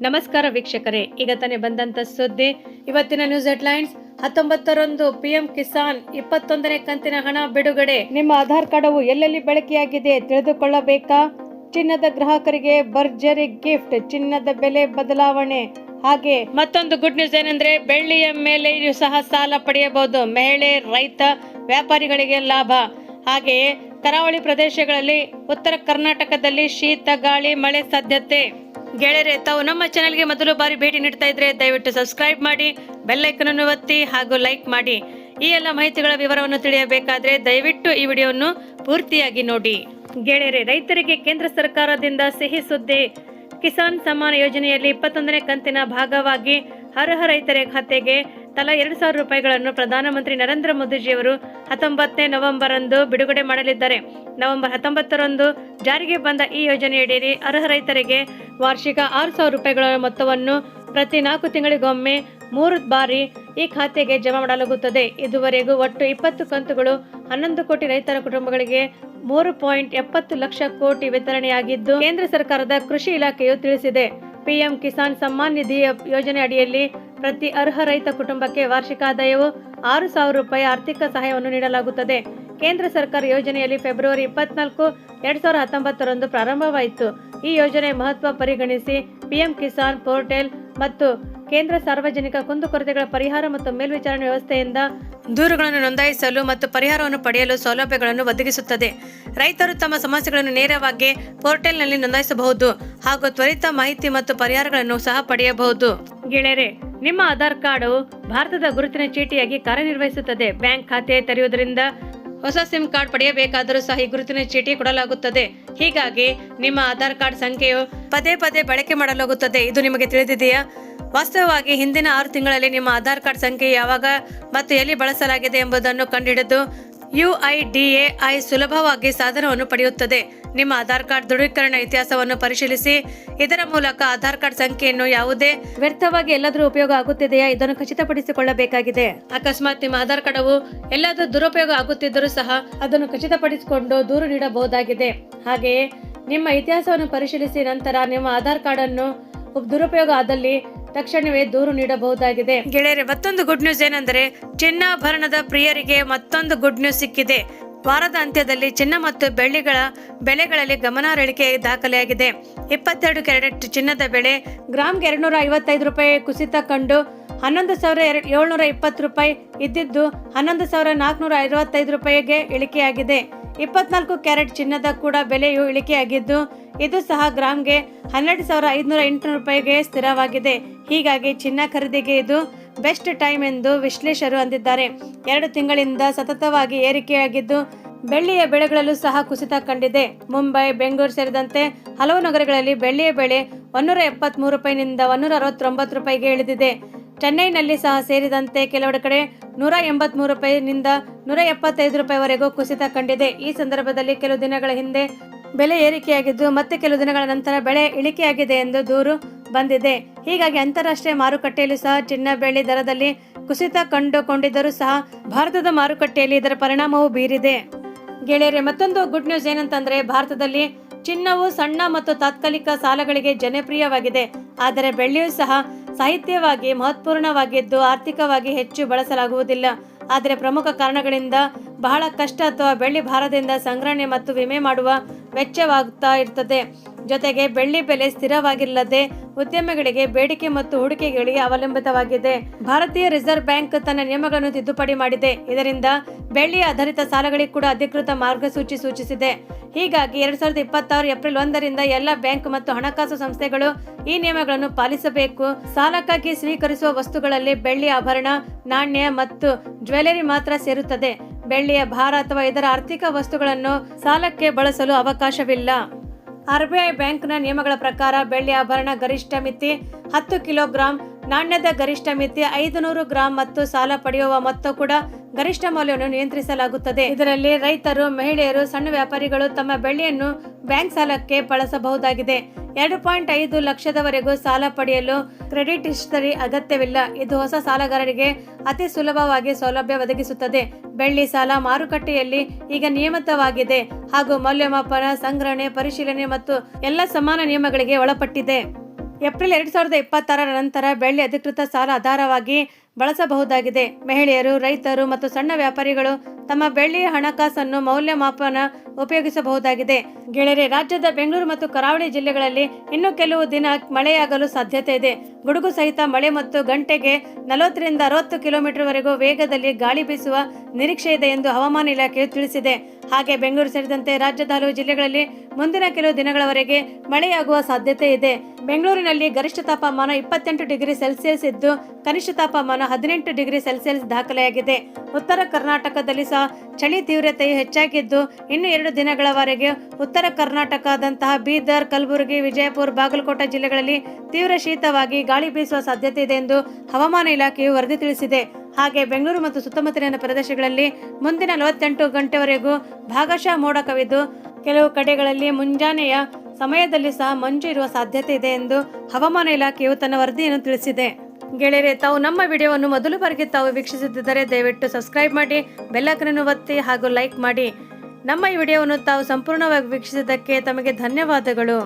ನಮಸ್ಕಾರ ವೀಕ್ಷಕರೇ. ಈಗ ತಾನೇ ಬಂದಂತ ಸುದ್ದಿ. ಇವತ್ತಿನ ನ್ಯೂಸ್ ಹೆಡ್ಲೈನ್ಸ್ ಹತ್ತೊಂಬತ್ತರಂದು ಪಿಎಂ ಕಿಸಾನ್ ಇಪ್ಪತ್ತೊಂದನೇ ಕಂತಿನ ಹಣ ಬಿಡುಗಡೆ. ನಿಮ್ಮ ಆಧಾರ್ ಕಾರ್ಡವು ಎಲ್ಲೆಲ್ಲಿ ಬಳಕೆಯಾಗಿದೆ ತಿಳಿದುಕೊಳ್ಳಬೇಕಾ? ಚಿನ್ನದ ಗ್ರಾಹಕರಿಗೆ ಭರ್ಜರಿ ಗಿಫ್ಟ್, ಚಿನ್ನದ ಬೆಲೆ ಬದಲಾವಣೆ. ಹಾಗೆ ಮತ್ತೊಂದು ಗುಡ್ ನ್ಯೂಸ್ ಏನಂದ್ರೆ, ಬೆಳ್ಳಿಯ ಮೇಲೆಯೂ ಸಹ ಸಾಲ ಪಡೆಯಬಹುದು. ಮಹಿಳೆ, ರೈತ, ವ್ಯಾಪಾರಿಗಳಿಗೆ ಲಾಭ. ಹಾಗೆಯೇ ಕರಾವಳಿ ಪ್ರದೇಶಗಳಲ್ಲಿ ಉತ್ತರ ಕರ್ನಾಟಕದಲ್ಲಿ ಶೀತ, ಗಾಳಿ, ಮಳೆ ಸಾಧ್ಯತೆ. ಗೆಳೆಯರೆ, ತಾವು ನಮ್ಮ ಚಾನೆಲ್ಗೆ ಮೊದಲು ಬಾರಿ ಭೇಟಿ ನೀಡ್ತಾ ಇದ್ರೆ ದಯವಿಟ್ಟು ಸಬ್ಸ್ಕ್ರೈಬ್ ಮಾಡಿ ಬೆಲ್ ಐಕನ್ ಅನ್ನು ಒತ್ತಿ ಹಾಗೂ ಲೈಕ್ ಮಾಡಿ. ಈ ಎಲ್ಲ ಮಾಹಿತಿಗಳ ವಿವರವನ್ನು ತಿಳಿಯಬೇಕಾದ್ರೆ ದಯವಿಟ್ಟು ಈ ವಿಡಿಯೋವನ್ನು ಪೂರ್ತಿಯಾಗಿ ನೋಡಿ. ಗೆಳೆಯರೆ, ರೈತರಿಗೆ ಕೇಂದ್ರ ಸರ್ಕಾರದಿಂದ ಸಿಹಿ ಸುದ್ದಿ. ಕಿಸಾನ್ ಸಮ್ಮಾನ ಯೋಜನೆಯಲ್ಲಿ ಇಪ್ಪತ್ತೊಂದನೇ ಕಂತಿನ ಭಾಗವಾಗಿ ಅರ್ಹ ರೈತರ ಖಾತೆಗೆ ತಲಾ ಎರಡು ಸಾವಿರ ರೂಪಾಯಿಗಳನ್ನು ಪ್ರಧಾನಮಂತ್ರಿ ನರೇಂದ್ರ ಮೋದಿಜಿಯವರು ಹತ್ತೊಂಬತ್ತನೇ ನವೆಂಬರ್ ಅಂದು ಬಿಡುಗಡೆ ಮಾಡಲಿದ್ದಾರೆ. ನವೆಂಬರ್ ಹತ್ತೊಂಬತ್ತರಂದು ಜಾರಿಗೆ ಬಂದ ಈ ಯೋಜನೆಯಡಿಯಲ್ಲಿ ಅರ್ಹ ರೈತರಿಗೆ ವಾರ್ಷಿಕ ಆರು ಸಾವಿರ ರೂಪಾಯಿಗಳ ಮೊತ್ತವನ್ನು ಪ್ರತಿ ನಾಲ್ಕು ತಿಂಗಳಿಗೊಮ್ಮೆ ಮೂರು ಬಾರಿ ಈ ಖಾತೆಗೆ ಜಮಾ ಮಾಡಲಾಗುತ್ತದೆ. ಇದುವರೆಗೂ ಒಟ್ಟು ಇಪ್ಪತ್ತು ಕಂತುಗಳು ಹನ್ನೊಂದು ಕೋಟಿ ರೈತರ ಕುಟುಂಬಗಳಿಗೆ ಮೂರು ಪಾಯಿಂಟ್ ಎಪ್ಪತ್ತು ಲಕ್ಷ ಕೋಟಿ ವಿತರಣೆಯಾಗಿದ್ದು, ಕೇಂದ್ರ ಸರ್ಕಾರದ ಕೃಷಿ ಇಲಾಖೆಯು ತಿಳಿಸಿದೆ. ಪಿಎಂ ಕಿಸಾನ್ ಸಮ್ಮಾನ್ ನಿಧಿ ಯೋಜನೆ ಅಡಿಯಲ್ಲಿ ಪ್ರತಿ ಅರ್ಹ ರೈತ ಕುಟುಂಬಕ್ಕೆ ವಾರ್ಷಿಕ ಆದಾಯವು ಆರು ಸಾವಿರ ರೂಪಾಯಿ ಆರ್ಥಿಕ ಸಹಾಯವನ್ನು ನೀಡಲಾಗುತ್ತದೆ. ಕೇಂದ್ರ ಸರ್ಕಾರ ಯೋಜನೆಯಲ್ಲಿ ಫೆಬ್ರವರಿ ಇಪ್ಪತ್ನಾಲ್ಕು, ಎರಡ್ ಸಾವಿರದ ಹತ್ತೊಂಬತ್ತರಂದು ಪ್ರಾರಂಭವಾಯಿತು. ಈ ಯೋಜನೆ ಮಹತ್ವ ಪರಿಗಣಿಸಿ ಪಿಎಂ ಕಿಸಾನ್ ಪೋರ್ಟಲ್ ಮತ್ತು ಕೇಂದ್ರ ಸಾರ್ವಜನಿಕ ಕುಂದುಕೊರತೆಗಳ ಪರಿಹಾರ ಮತ್ತು ಮೇಲ್ವಿಚಾರಣೆ ವ್ಯವಸ್ಥೆಯಿಂದ ದೂರುಗಳನ್ನು ನೋಂದಾಯಿಸಲು ಮತ್ತು ಪರಿಹಾರವನ್ನು ಪಡೆಯಲು ಸೌಲಭ್ಯಗಳನ್ನು ಒದಗಿಸುತ್ತದೆ. ರೈತರು ತಮ್ಮ ಸಮಸ್ಯೆಗಳನ್ನು ನೇರವಾಗಿ ಪೋರ್ಟಲ್ನಲ್ಲಿ ನೋಂದಾಯಿಸಬಹುದು ಹಾಗೂ ತ್ವರಿತ ಮಾಹಿತಿ ಮತ್ತು ಪರಿಹಾರಗಳನ್ನು ಸಹ ಪಡೆಯಬಹುದು. ಗೆಳೆಯರೆ, ನಿಮ್ಮ ಆಧಾರ್ ಕಾರ್ಡು ಭಾರತದ ಗುರುತಿನ ಚೀಟಿಯಾಗಿ ಕಾರ್ಯನಿರ್ವಹಿಸುತ್ತದೆ. ಬ್ಯಾಂಕ್ ಖಾತೆ ತೆರೆಯುವುದರಿಂದ ಹೊಸ ಸಿಮ್ ಕಾರ್ಡ್ ಪಡೆಯಬೇಕಾದರೂ ಸಹ ಈ ಗುರುತಿನ ಚೀಟಿ ಕೊಡಲಾಗುತ್ತದೆ. ಹೀಗಾಗಿ ನಿಮ್ಮ ಆಧಾರ್ ಕಾರ್ಡ್ ಸಂಖ್ಯೆಯು ಪದೇ ಪದೇ ಬಳಕೆ ಮಾಡಲಾಗುತ್ತದೆ. ಇದು ನಿಮಗೆ ತಿಳಿದಿದೆಯಾ? ವಾಸ್ತವವಾಗಿ ಹಿಂದಿನ ಆರು ತಿಂಗಳಲ್ಲಿ ನಿಮ್ಮ ಆಧಾರ್ ಕಾರ್ಡ್ ಸಂಖ್ಯೆ ಯಾವಾಗ ಮತ್ತು ಎಲ್ಲಿ ಬಳಸಲಾಗಿದೆ ಎಂಬುದನ್ನು ಕಂಡುಹಿಡಿದು ಐ ಸುಲಭವಾಗಿ ಸಾಧನವನ್ನು ಪಡೆಯುತ್ತದೆ. ನಿಮ್ಮ ಆಧಾರ್ ಕಾರ್ಡ್ ದೃಢೀಕರಣ ಇತಿಹಾಸವನ್ನು ಪರಿಶೀಲಿಸಿ. ಇದರ ಮೂಲಕ ಆಧಾರ್ ಕಾರ್ಡ್ ಸಂಖ್ಯೆಯನ್ನು ಯಾವುದೇ ವ್ಯರ್ಥವಾಗಿ ಎಲ್ಲಾದರೂ ಉಪಯೋಗ ಆಗುತ್ತಿದೆಯಾ ಇದನ್ನು ಖಚಿತಪಡಿಸಿಕೊಳ್ಳಬೇಕಾಗಿದೆ. ಅಕಸ್ಮಾತ್ ನಿಮ್ಮ ಆಧಾರ್ ಕಾರ್ಡವು ಎಲ್ಲಾದರೂ ದುರುಪಯೋಗ ಆಗುತ್ತಿದ್ದರೂ ಸಹ ಅದನ್ನು ಖಚಿತಪಡಿಸಿಕೊಂಡು ದೂರು ನೀಡಬಹುದಾಗಿದೆ. ಹಾಗೆಯೇ ನಿಮ್ಮ ಇತಿಹಾಸವನ್ನು ಪರಿಶೀಲಿಸಿ ನಂತರ ನಿಮ್ಮ ಆಧಾರ್ ಕಾರ್ಡ್ ಅನ್ನು ದುರುಪಯೋಗ ಆದಲ್ಲಿ ತಕ್ಷಣವೇ ದೂರು ನೀಡಬಹುದಾಗಿದೆ. ಗೆಳೆಯರೆ, ಮತ್ತೊಂದು ಗುಡ್ ನ್ಯೂಸ್ ಏನಂದ್ರೆ, ಚಿನ್ನಾಭರಣದ ಪ್ರಿಯರಿಗೆ ಮತ್ತೊಂದು ಗುಡ್ ನ್ಯೂಸ್ ಸಿಕ್ಕಿದೆ. ವಾರದ ಅಂತ್ಯದಲ್ಲಿ ಚಿನ್ನ ಮತ್ತು ಬೆಳ್ಳಿಗಳ ಬೆಲೆಗಳಲ್ಲಿ ಗಮನಾರ್ಹ ಇಳಿಕೆ ದಾಖಲೆಯಾಗಿದೆ. ಇಪ್ಪತ್ತೆರಡು ಕ್ಯಾರೆಟ್ ಚಿನ್ನದ ಬೆಲೆ ಗ್ರಾಮ್ಗೆ ಎರಡ್ನೂರ ಐವತ್ತೈದು ರೂಪಾಯಿ ಕುಸಿತ ಕಂಡು ಹನ್ನೊಂದು ಸಾವಿರ ಎರಡು ಏಳ್ನೂರ ಇಪ್ಪತ್ತು ರೂಪಾಯಿ ಇದ್ದಿದ್ದು ಹನ್ನೊಂದು ಸಾವಿರ ನಾಲ್ಕುನೂರ ಐವತ್ತೈದು ರೂಪಾಯಿಗೆ ಇಳಿಕೆಯಾಗಿದೆ. ಇಪ್ಪತ್ನಾಲ್ಕು ಕ್ಯಾರೆಟ್ ಚಿನ್ನದ ಕೂಡ ಬೆಲೆಯು ಇಳಿಕೆಯಾಗಿದ್ದು ಇದು ಸಹ ಗ್ರಾಮ್ಗೆ ಹನ್ನೆರಡು ಸಾವಿರ ಐದುನೂರ ಎಂಟುನೂರು ರೂಪಾಯಿಗೆ ಸ್ಥಿರವಾಗಿದೆ. ಹೀಗಾಗಿ ಚಿನ್ನ ಖರೀದಿಗೆ ಇದು ಬೆಸ್ಟ್ ಟೈಮ್ ಎಂದು ವಿಶ್ಲೇಷರು ಅಂದಿದ್ದಾರೆ. ಎರಡು ತಿಂಗಳಿಂದ ಸತತವಾಗಿ ಏರಿಕೆಯಾಗಿದ್ದು, ಬೆಳ್ಳಿಯ ಬೆಳೆಗಳಲ್ಲೂ ಸಹ ಕುಸಿತ ಕಂಡಿದೆ. ಮುಂಬೈ, ಬೆಂಗಳೂರು ಸೇರಿದಂತೆ ಹಲವು ನಗರಗಳಲ್ಲಿ ಬೆಳ್ಳಿಯ ಬೆಲೆ ಒನ್ನೂರ ಎಪ್ಪತ್ಮೂರು ರೂಪಾಯಿನಿಂದ ಒನ್ನೂರ ಅರವತ್ತೊಂಬತ್ತು ರೂಪಾಯಿಗೆ ಇಳಿದಿದೆ. ಚೆನ್ನೈನಲ್ಲಿ ಸಹ ಸೇರಿದಂತೆ ಕೆಲವೆಡೆ ಕಡೆ ನೂರ ಎಂಬತ್ಮೂರು ರೂಪಾಯಿನಿಂದ ನೂರ ಎಪ್ಪತ್ತೈದು ರೂಪಾಯಿವರೆಗೂ ಕುಸಿತ ಕಂಡಿದೆ. ಈ ಸಂದರ್ಭದಲ್ಲಿ ಕೆಲವು ದಿನಗಳ ಹಿಂದೆ ಬೆಲೆ ಏರಿಕೆಯಾಗಿದ್ದು, ಮತ್ತೆ ಕೆಲವು ದಿನಗಳ ನಂತರ ಬೆಳೆ ಇಳಿಕೆಯಾಗಿದೆ ಎಂದು ದೂರು ಬಂದಿದೆ. ಹೀಗಾಗಿ ಅಂತಾರಾಷ್ಟ್ರೀಯ ಮಾರುಕಟ್ಟೆಯಲ್ಲಿ ಸಹ ಚಿನ್ನ ಬೆಳ್ಳಿ ದರದಲ್ಲಿ ಕುಸಿತ ಕಂಡುಕೊಂಡಿದ್ದರೂ ಸಹ ಭಾರತದ ಮಾರುಕಟ್ಟೆಯಲ್ಲಿ ಇದರ ಪರಿಣಾಮವು ಬೀರಿದೆ. ಗೆಳೆಯರೆ, ಮತ್ತೊಂದು ಗುಡ್ ನ್ಯೂಸ್ ಏನಂತಂದ್ರೆ, ಭಾರತದಲ್ಲಿ ಚಿನ್ನವು ಸಣ್ಣ ಮತ್ತು ತಾತ್ಕಾಲಿಕ ಸಾಲಗಳಿಗೆ ಜನಪ್ರಿಯವಾಗಿದೆ. ಆದರೆ ಬೆಳ್ಳಿಯೂ ಸಹ ಸಾಹಿತ್ಯವಾಗಿ ಮಹತ್ವಪೂರ್ಣವಾಗಿದ್ದು ಆರ್ಥಿಕವಾಗಿ ಹೆಚ್ಚು ಬಳಸಲಾಗುವುದಿಲ್ಲ. ಆದರೆ ಪ್ರಮುಖ ಕಾರಣಗಳಿಂದ ಬಹಳ ಕಷ್ಟ ಅಥವಾ ಬೆಳ್ಳಿ ಭಾರದಿಂದ ಸಂಗ್ರಹಣೆ ಮತ್ತು ವಿಮೆ ಮಾಡುವ ವೆಚ್ಚವಾಗುತ್ತಾ ಇರ್ತದೆ. ಜೊತೆಗೆ ಬೆಳ್ಳಿ ಬೆಲೆ ಸ್ಥಿರವಾಗಿಲ್ಲದೆ ಉದ್ಯಮಿಗಳಿಗೆ ಬೇಡಿಕೆ ಮತ್ತು ಹೂಡಿಕೆಗಳಿಗೆ ಅವಲಂಬಿತವಾಗಿದೆ. ಭಾರತೀಯ ರಿಸರ್ವ್ ಬ್ಯಾಂಕ್ ತನ್ನ ನಿಯಮಗಳನ್ನು ತಿದ್ದುಪಡಿ ಮಾಡಿದೆ. ಇದರಿಂದ ಬೆಳ್ಳಿ ಆಧಾರಿತ ಸಾಲಗಳಿಗೆ ಕೂಡ ಅಧಿಕೃತ ಮಾರ್ಗಸೂಚಿ ಸೂಚಿಸಿದೆ. ಹೀಗಾಗಿ ಎರಡ್ ಸಾವಿರದ ಇಪ್ಪತ್ತಾರು ಏಪ್ರಿಲ್ ಒಂದರಿಂದ ಎಲ್ಲ ಬ್ಯಾಂಕ್ ಮತ್ತು ಹಣಕಾಸು ಸಂಸ್ಥೆಗಳು ಈ ನಿಯಮಗಳನ್ನು ಪಾಲಿಸಬೇಕು. ಸಾಲಕ್ಕಾಗಿ ಸ್ವೀಕರಿಸುವ ವಸ್ತುಗಳಲ್ಲಿ ಬೆಳ್ಳಿ ಆಭರಣ, ನಾಣ್ಯ ಮತ್ತು ಜ್ಯುವೆಲರಿ ಮಾತ್ರ ಸೇರುತ್ತದೆ. ಬೆಳ್ಳಿಯ ಭಾರ ಅಥವಾ ಇದರ ಆರ್ಥಿಕ ವಸ್ತುಗಳನ್ನು ಸಾಲಕ್ಕೆ ಬಳಸಲು ಅವಕಾಶವಿಲ್ಲ. ಆರ್ಬಿಐ ಬ್ಯಾಂಕ್ನ ನಿಯಮಗಳ ಪ್ರಕಾರ ಬೆಳ್ಳಿ ಆಭರಣ ಗರಿಷ್ಠ ಮಿತಿ ಹತ್ತು ಕಿಲೋಗ್ರಾಂ, ನಾಣ್ಯದ ಗರಿಷ್ಠ ಮಿತಿ ಐದು ನೂರು ಗ್ರಾಂ ಮತ್ತು ಸಾಲ ಪಡೆಯುವ ಮೊತ್ತ ಕೂಡ ಗರಿಷ್ಠ ಮೌಲ್ಯವನ್ನು ನಿಯಂತ್ರಿಸಲಾಗುತ್ತದೆ. ಇದರಲ್ಲಿ ರೈತರು, ಮಹಿಳೆಯರು, ಸಣ್ಣ ವ್ಯಾಪಾರಿಗಳು ತಮ್ಮ ಬೆಳ್ಳಿಯನ್ನು ಬ್ಯಾಂಕ್ ಸಾಲಕ್ಕೆ ಬಳಸಬಹುದಾಗಿದೆ. ಎರಡು ಪಾಯಿಂಟ್ ಐದು ಲಕ್ಷದವರೆಗೂ ಸಾಲ ಪಡೆಯಲು ಕ್ರೆಡಿಟ್ ಹಿಸ್ಟರಿ ಅಗತ್ಯವಿಲ್ಲ. ಇದು ಹೊಸ ಸಾಲಗಾರರಿಗೆ ಅತಿ ಸುಲಭವಾಗಿ ಸೌಲಭ್ಯ ಒದಗಿಸುತ್ತದೆ. ಬೆಳ್ಳಿ ಸಾಲ ಮಾರುಕಟ್ಟೆಯಲ್ಲಿ ಈಗ ನಿಯಮಿತವಾಗಿದೆ ಹಾಗೂ ಮೌಲ್ಯಮಾಪನ, ಸಂಗ್ರಹಣೆ, ಪರಿಶೀಲನೆ ಮತ್ತು ಎಲ್ಲ ಸಮಾನ ನಿಯಮಗಳಿಗೆ ಒಳಪಟ್ಟಿದೆ. ಏಪ್ರಿಲ್ ಎರಡ್ ಸಾವಿರದ ಇಪ್ಪತ್ತಾರರ ನಂತರ ಬೆಳ್ಳಿ ಅಧಿಕೃತ ಸಾಲ ಆಧಾರವಾಗಿ ಬಳಸಬಹುದಾಗಿದೆ. ಮಹಿಳೆಯರು, ರೈತರು ಮತ್ತು ಸಣ್ಣ ವ್ಯಾಪಾರಿಗಳು ತಮ್ಮ ಬೆಳ್ಳಿಯ ಹಣಕಾಸನ್ನು ಮೌಲ್ಯಮಾಪನ ಉಪಯೋಗಿಸಬಹುದಾಗಿದೆ. ಗೆಳೆಯರೆ, ರಾಜ್ಯದ ಬೆಂಗಳೂರು ಮತ್ತು ಕರಾವಳಿ ಜಿಲ್ಲೆಗಳಲ್ಲಿ ಇನ್ನು ಕೆಲವು ದಿನ ಮಳೆಯಾಗಲು ಸಾಧ್ಯತೆ ಇದೆ. ಗುಡುಗು ಸಹಿತ ಮಳೆ ಮತ್ತು ಗಂಟೆಗೆ ನಲವತ್ತರಿಂದ ಅರವತ್ತು ಕಿಲೋಮೀಟರ್ವರೆಗೂ ವೇಗದಲ್ಲಿ ಗಾಳಿ ಬೀಸುವ ನಿರೀಕ್ಷೆ ಇದೆ ಎಂದು ಹವಾಮಾನ ಇಲಾಖೆಯು ತಿಳಿಸಿದೆ. ಹಾಗೆ ಬೆಂಗಳೂರು ಸೇರಿದಂತೆ ರಾಜ್ಯದ ಹಲವು ಜಿಲ್ಲೆಗಳಲ್ಲಿ ಮುಂದಿನ ಕೆಲವು ದಿನಗಳವರೆಗೆ ಮಳೆಯಾಗುವ ಸಾಧ್ಯತೆ ಇದೆ. ಬೆಂಗಳೂರಿನಲ್ಲಿ ಗರಿಷ್ಠ ತಾಪಮಾನ ಇಪ್ಪತ್ತೆಂಟು ಡಿಗ್ರಿ ಸೆಲ್ಸಿಯಸ್ ಇದ್ದು, ಕನಿಷ್ಠ ತಾಪಮಾನ ಹದಿನೆಂಟು ಡಿಗ್ರಿ ಸೆಲ್ಸಿಯಸ್ ದಾಖಲೆಯಾಗಿದೆ. ಉತ್ತರ ಕರ್ನಾಟಕದಲ್ಲಿ ಸಹ ಚಳಿ ತೀವ್ರತೆಯು ಹೆಚ್ಚಾಗಿದ್ದು, ಇನ್ನು ಎರಡು ದಿನಗಳವರೆಗೆ ಉತ್ತರ ಕರ್ನಾಟಕದಂತಹ ಬೀದರ್, ಕಲಬುರಗಿ, ವಿಜಯಪುರ, ಬಾಗಲಕೋಟೆ ಜಿಲ್ಲೆಗಳಲ್ಲಿ ತೀವ್ರ ಶೀತವಾಗಿ ಗಾಳಿ ಬೀಸುವ ಸಾಧ್ಯತೆ ಇದೆ ಎಂದು ಹವಾಮಾನ ಇಲಾಖೆಯು ವರದಿ ತಿಳಿಸಿದೆ. ಹಾಗೆ ಬೆಂಗಳೂರು ಮತ್ತು ಸುತ್ತಮುತ್ತಲಿನ ಪ್ರದೇಶಗಳಲ್ಲಿ ಮುಂದಿನ ನಲವತ್ತೆಂಟು ಗಂಟೆವರೆಗೂ ಭಾಗಶಃ ಮೋಡ ಕವಿದು, ಕೆಲವು ಕಡೆಗಳಲ್ಲಿ ಮುಂಜಾನೆಯ ಸಮಯದಲ್ಲಿ ಸಹ ಮಂಜು ಇರುವ ಸಾಧ್ಯತೆ ಇದೆ ಎಂದು ಹವಾಮಾನ ಇಲಾಖೆಯು ತನ್ನ ವರದಿಯನ್ನು ತಿಳಿಸಿದೆ. ಗೆಳೆಯರೆ, ತಾವು ನಮ್ಮ ವಿಡಿಯೋವನ್ನು ಮೊದಲು ಬಾರಿಗೆ ತಾವು ವೀಕ್ಷಿಸುತ್ತಿದ್ದರೆ ದಯವಿಟ್ಟು ಸಬ್ಸ್ಕ್ರೈಬ್ ಮಾಡಿ ಬೆಲ್ಲಕನನ್ನು ಒತ್ತಿ ಹಾಗೂ ಲೈಕ್ ಮಾಡಿ. ನಮ್ಮ ಈ ವಿಡಿಯೋವನ್ನು ತಾವು ಸಂಪೂರ್ಣವಾಗಿ ವೀಕ್ಷಿಸಿದ್ದಕ್ಕೆ ತಮಗೆ ಧನ್ಯವಾದಗಳು.